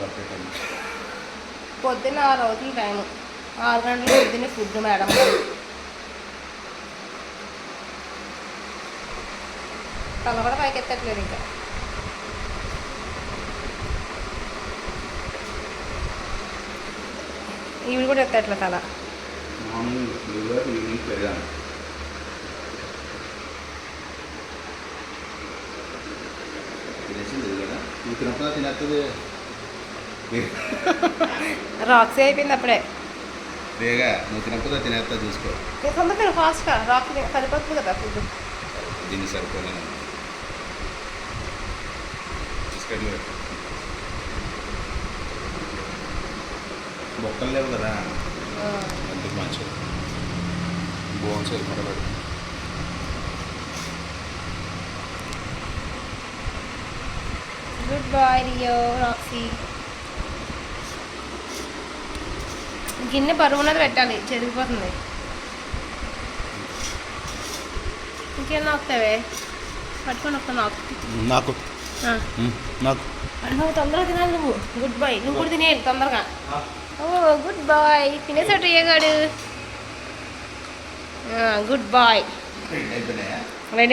పట్టేటండి పొద్దున్న ఆరు అవుతుంది టైం ఆరు గంటలకు పొద్దున్నే ఫుడ్ మేడం తల కూడా పైకి ఎత్తట్లేదు ఇంకా. ఈవిడ కూడా ఎత్తట్లేదు తల. మార్నింగ్ ఈవినింగ్ కదా? తినప్పుడు రాక్సీ అయిపోయింది అప్పుడే బేగా నువ్వు తినప్పుడు తినేస్తా చూసుకో. తొందరగా ఫాస్ట్గా రాక్సీ సరిపోతుంది కదా ఫుడ్ దీన్ని పెట్టు. బొక్కలు లేవు కదా. అందుకు మంచిది బోన్స్ సరిపడబడి గుడ్ బాయ్ రియో రాక్సీ గిన్నె బరువున్నది పెట్టాలి చెరిగిపోతుంది. ఇంకేం నాకుతావే పట్టుకొని వస్తా నాకు. నాకు. నాకు నువ్వు తొందరగా తినాలి నువ్వు. గుడ్ బాయ్ నువ్వు కూడా తినేయాలి తొందరగా. ఓ గుడ్ బాయ్ తినేసాడు రియగాడు గుడ్? బాయ్